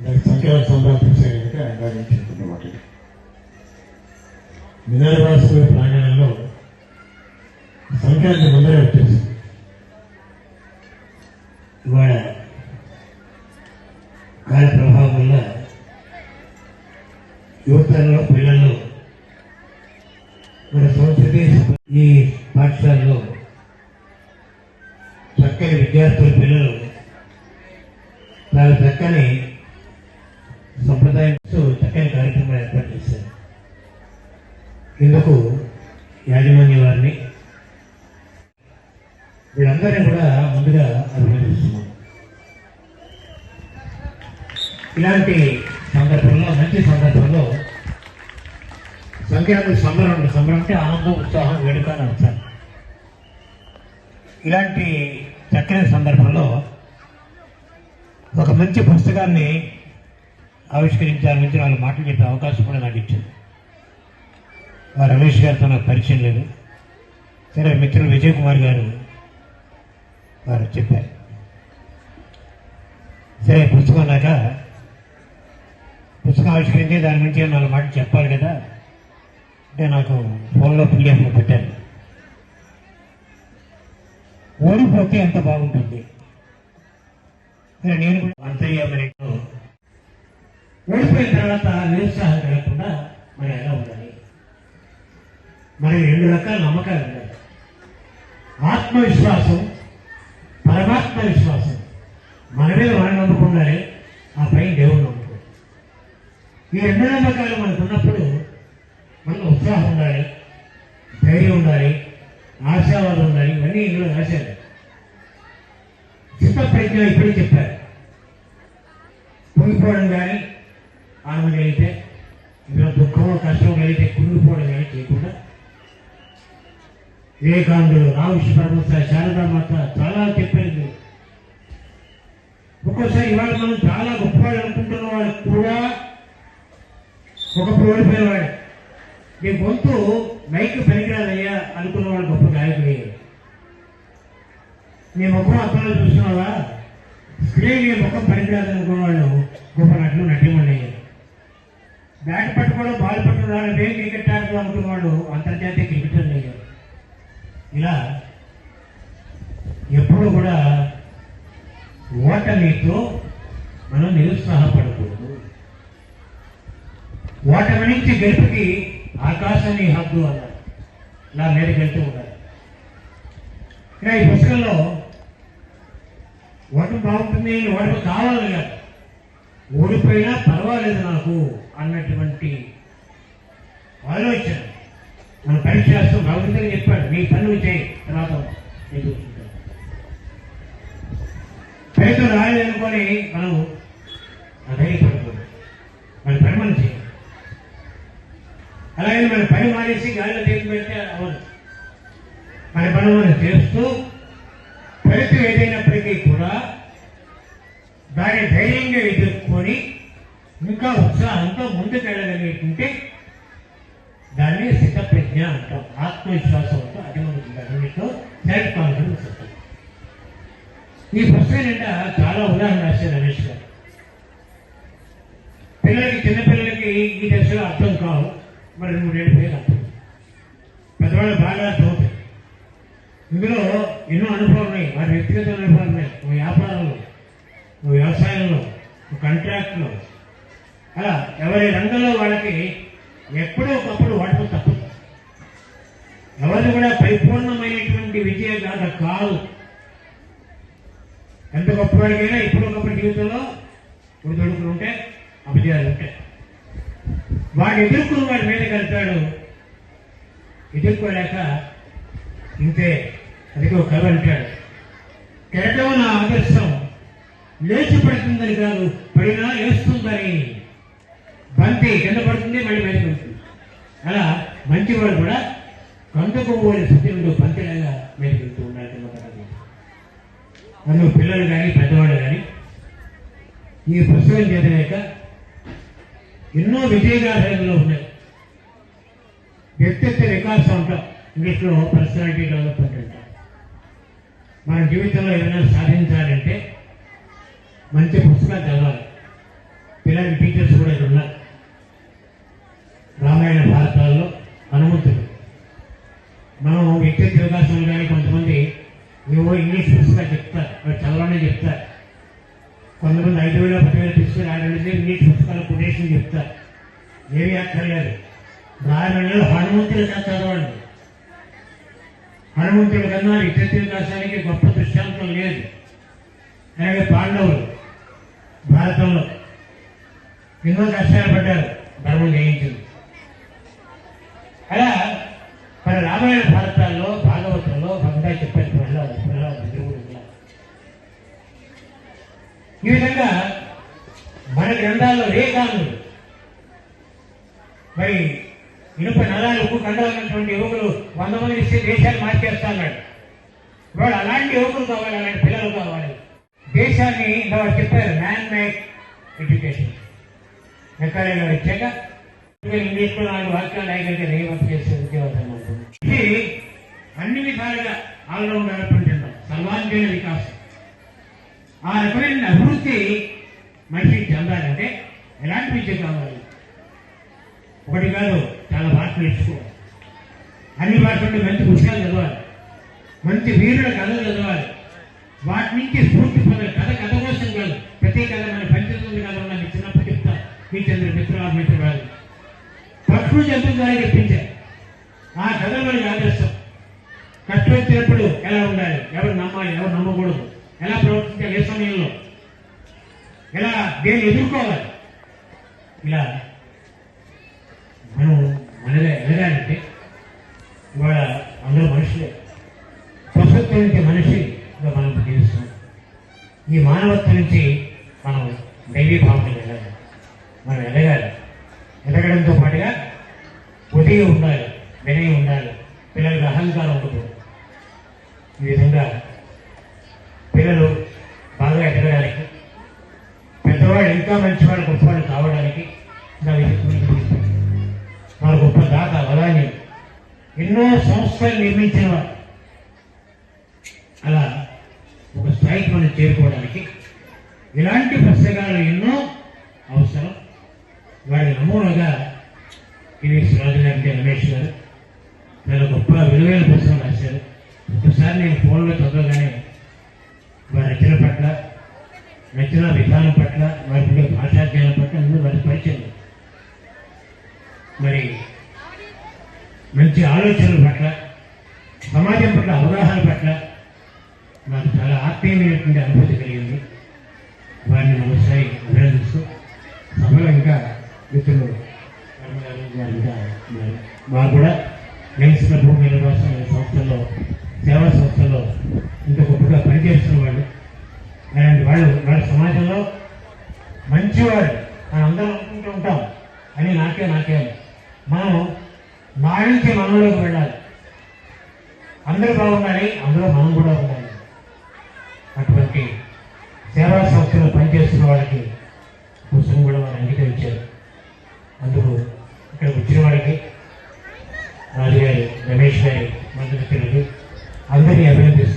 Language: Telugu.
దానికి సంఖ్యలకు సంబంధించిన కనుక దాని గురించి చెప్తున్నమాట మినర్వాసు ప్రాంగణంలో సంక్రాంతి ముందరే వచ్చేసింది. ఇవాళ గాలి ప్రభావం వల్ల యువతలో పిల్లల్లో మన సంస్కృతి ఈ పాఠశాలలో చక్కని విద్యార్థుల పిల్లలు చాలా చక్కని ఇందుకు యాజమాన్య వారిని? వీళ్ళందరినీ కూడా ముందుగా అభినందిస్తున్నాం. ఇలాంటి సందర్భంలో మంచి సందర్భంలో సంక్రాంతి సంబరం సంబరం అంటే ఆనందం ఉత్సాహం వేడుక అని అర్థం. ఇలాంటి చక్కని సందర్భంలో ఒక మంచి పుస్తకాన్ని ఆవిష్కరించాలని నుంచి వాళ్ళు మాటలు చెప్పే అవకాశం కూడా నాకు ఇచ్చింది ఆ రమేష్ గారితో నాకు పరిచయం లేదు. సరే మిత్రులు విజయ్ కుమార్ గారు వారు చెప్పారు. సరే పుస్తకం అన్నాక పుస్తకం ఆవిష్కరించి దాని గురించి నాలుగు మాటలు చెప్పాలి కదా. అంటే నాకు ఫోన్లో పీడిఎఫ్లో పెట్టాను ఓడిపోతే ఎంత బాగుంటుంది. సరే నేను అంతయ్య మరి ఓడిపోయిన తర్వాత నిరుత్సాహం కలగకుండా మరి ఎలా ఉండాలి? మరి రెండు రకాల నమ్మకాలు ఉన్నాయి. ఆత్మవిశ్వాసం పరమాత్మ విశ్వాసం. మన మీద మనం నమ్ముకున్నారే ఆ పైన దేవుడు నమ్ముకోవాలి ఈ రెండు నమ్మకాలు మనకు ఉన్నప్పుడు మనకు ఉత్సాహం ఉండాలి ధైర్యం ఉండాలి ఆశావాదం ఉండాలి ఇవన్నీ ఇందులో రాశారు. చిత్త ప్రజ్ఞ ఇప్పుడే చెప్పారు. కుంగిపోవడం కానీ ఆమె కలిగితే ఇందులో దుఃఖము కష్టం కలిగితే కుంగిపోవడం కానీ చేయకుండా వివేకానందుడు రామకృష్ణ పరమహంస శారదామాత చాలా చెప్పింది ఒక్కోసారి ఇవాళ మనం చాలా గొప్పవాడు అనుకుంటున్న వాడు కూడా ఒకప్పుడు ఓడిపోయేవాడు నీ గొంతు మైక్ పనికిరాదయ్యా అనుకున్న వాడు గొప్ప గాయకుడు నీ ముఖం అర్థంలో చూస్తున్నావా? స్క్రీన్ నీ ముఖం పనికిరాదు అనుకున్న వాళ్ళు గొప్ప నటులు నటిమయ్యారు బ్యాట్ పట్టుకోవడం బాల్ పట్టుకోవడం వేరే క్రికెట్ ఆడుతూ అనుకున్న వాళ్ళు అంతర్జాతీయ ఇలా ఎప్పుడు కూడా ఓటమితో మనం నిరుత్సాహపడకూడదు. ఓటమి నుంచి గెలుపుకి ఆకాశాన్ని హద్దు అన్నారు. ఇలా మీదకి వెళ్తూ ఉండాలి ఇలా ఈ పుస్తకంలో ఓటమి బాగుంటుంది ఓటమి కావాలి కాదు. ఓడిపోయినా పర్వాలేదు నాకు అన్నటువంటి ఆలోచన. మనం పరీక్ష చేస్తాం భగవంతుడు చెప్పాడు. నీ పనులు చేయి. తర్వాత నేను చూసుకుంటాను. పేరు రాలేదనుకొని మనం ధైర్యపడకూడదు మన పని మనం చేయాలి అలాగే మన పని మానేసి గాలిలో చేతి పెడితే అవ్వదు మన పని మనం చేస్తూ ఫలితం ఏదైనప్పటికీ కూడా దాన్ని ధైర్యంగా ఎదుర్కొని ఇంకా ఉత్సాహంతో ముందుకెళ్ళగలిగేటుంటే దాన్ని స్థితప్రజ్ఞ అంటాం ఆత్మవిశ్వాసంతో అది మనకి అన్నిటితో సెల్ఫ్ కాన్ఫిడెన్స్ ఉంటుంది ఈ ప్రశ్న నిండా చాలా ఉదాహరణ రాశారు రమేష్ గారు. పిల్లలకి చిన్నపిల్లలకి ఈ దశలో అర్థం కావు. మరి రెండు మూడేళ్ళ పేరు అర్థం పెద్దవాళ్ళు బాగా అర్థమవుతాయి ఇందులో ఎన్నో అనుభవాలు ఉన్నాయి. వారి వ్యక్తిగత అనుభవాలు ఉన్నాయి. ఓ వ్యాపారంలో ఓ వ్యవసాయంలో ఓ కాంట్రాక్ట్లో అలా ఎవరి రంగంలో వాళ్ళకి ఎప్పుడో ఒకప్పుడు వాటితో ఎవరు కూడా పరిపూర్ణమైనటువంటి విజయ గాథ కాదు. ఎంత గొప్పవాడికైనా ఇప్పుడు ఒకప్పుడు జీవితంలో ఒడిదొడుకులు ఉంటే అభిజయాలు ఉంటాయి వాడు ఎదుర్కొని వాడి మీద కలిపాడు ఎదుర్కోలేక ఇంతే. అదిగో కవి అంటాడు కెరటం నా ఆదర్శం లేచి పడుతుందని కాదు పడినా వేస్తుందని బంతి కింద పడుతుంది మళ్ళీ మీద పడుతుంది అలా మంచివాడు కూడా కందుకు పోలి సత్యుడు బంతిలాగా మీద వెళ్తూ ఉండాలి అందులో పిల్లలు కానీ పెద్దవాళ్ళు కానీ ఈ పుస్తకం చదివాక ఎన్నో విజయగాథలు ఉన్నాయి. వ్యక్తిత్వ వికాసం అంటాం ఇంగ్లీష్లో పర్సనాలిటీ డెవలప్మెంట్ అంటాం. మన జీవితంలో ఏదైనా సాధించాలంటే మంచి పుస్తకం చదవాలి ఇలాంటి టీచర్స్ కూడా ఇక్కడ ఉన్నారు రామాయణ భారతాల్లో హనుమంతుడు మనం వ్యక్తిత్వ వికాసం కానీ కొంతమంది ఏవో ఇంగ్లీష్ పుస్తకాలు చెప్తారు వాళ్ళు చదవనే చెప్తారు కొంతమంది ఐదు వేల పది వేలు తీసుకుని ఆరు వేలు ఇంగ్లీష్ పుస్తకాలు కొటేషన్ చెప్తారు. ఏమీ అక్కర్లేదు. రామాయణంలో హనుమంతుడు చదవండి. హనుమంతుడి కన్నా వ్యక్తిత్వ వికాసానికి గొప్ప దృష్టాంతం లేదు. అలాగే పాండవులు భారతంలో ఎన్నో కష్టాలు పడ్డారు. ధర్మం జయించింది. అలా మన రామాయణ భారతాల్లో ఈ విధంగా మన గ్రంథాల్లో రేఖాలు మరి ఇనుప నరాలు ఉప్పు కండాలన్నటువంటి యువకులు వంద మంది ఇస్తే దేశాన్ని మార్చేస్తా అన్నాడు ఇవాళ అలాంటి యువకులు కావాలి అలాంటి పిల్లలు కావాలి. దేశాన్ని ఇలా చెప్పారు మ్యాన్ మేక్ ఎడ్యుకేషన్ ఎక్కడైనా వచ్చాక ఇంగ్లీష్లో నాలుగు వాక్యాలు రాయగలిగే రేవంత్ చేసే ఉద్యోగం ఇది అన్ని విధాలుగా ఆల్రౌండ్ డెవలప్మెంట్ సర్వాంగీణ వికాసం. ఆ రకమైన అభివృద్ధి మనిషికి చెందాలంటే ఎలాంటి విద్య కావాలి? ఒకటి కాదు చాలా భాషలు నేర్చుకోవాలి. అన్ని భాషలు మంచి పుస్తకాలు చదవాలి. మంచి వీరుల కథలు చదవాలి. వాటి నుంచి స్ఫూర్తి పొందాలి. కథ కథ కోసం కాదు ప్రతి కథ మన పంచతొమ్మిది కథ నాకు చిన్నప్పుడు చెప్తా. మీ చంద్ర మిత్రులు మిత్రురాలు పక్షులు జంతువు ద్వారా చెప్పించారు. ఆ కథ మనకి ఆదర్శం. కష్టం వచ్చినప్పుడు ఎలా ఉండాలి? ఎవరు నమ్మాలి? ఎవరు నమ్మకూడదు? ఎలా ప్రవర్తించాలి ఏ సమయంలో? ఎలా దేన్ని ఎదుర్కోవాలి? ఇలా మనం మనలే ఎదగాలంటే ఇవాళ అందరూ మనుషులే. పశుత్వం నుంచి మనిషిగా మనం జీవిస్తాం ఈ మానవత్వం నుంచి మనం దైవీ భావన ఎదగాలి. మనం ఎదగాలి. ఎదగడంతో పాటుగా ఉదయం ఉండాలి. వినయం ఉండాలి. పిల్లలకు అహంకారం ఉండకూడదు. ఈ విధంగా పిల్లలు బాగా ఎదగడానికి పెద్దవాళ్ళు ఇంకా మంచివాళ్ళు గొప్పవాళ్ళు కావడానికి నా విధి వారు గొప్ప దాత అలానే ఎన్నో సంస్థలు నిర్మించిన వారు అలా ఒక స్థాయికి మనం చేరుకోవడానికి ఇలాంటి పుస్తకాలు ఎన్నో అవసరం. వారి నమూనాగా టీవీఎస్ రాజు గారి రమేష్ గారు. చాలా గొప్ప విలువైన పుస్తకం రాశారు. ఒకసారి నేను ఫోన్లో చదవగానే వారి రచన పట్ల రచన విధానం పట్ల వారి ఉండే భాషాజ్ఞానం పట్ల అందరూ వారి పరిచయం మరి మంచి ఆలోచనల పట్ల సమాజం పట్ల అవగాహన పట్ల నాకు చాలా ఆత్మీయమైనటువంటి అనుభూతి కలిగింది వారిని ఒకసారి అభినందిస్తూ సభలో ఇంకా మిత్రులు వర్మ ఉన్నారు. వారు కూడా లయన్స్ క్లబ్ నిర్వాసం అనే సంస్థల్లో సేవా సంస్థల్లో ఇంత గొప్పగా పనిచేస్తున్న వాళ్ళు అలాంటి వాళ్ళు వాళ్ళ సమాజంలో మంచివాడు మనం అందరం అనుకుంటూ ఉంటాం. అని నాకే నాకే మనం నా మనలోకి వెళ్ళాలి. అందరూ బాగున్నాయి అందులో మనం కూడా ఉండాలి. అటువంటి సేవా సంస్థలో పనిచేస్తున్న వాళ్ళకి పుస్తకం కూడా వారు అంగీకరించారు. అందుకు ఇక్కడ వచ్చిన వాళ్ళకి రాజుగారి రమేష్ గారి మంత్రితులకి అందరినీ అభినందిస్తారు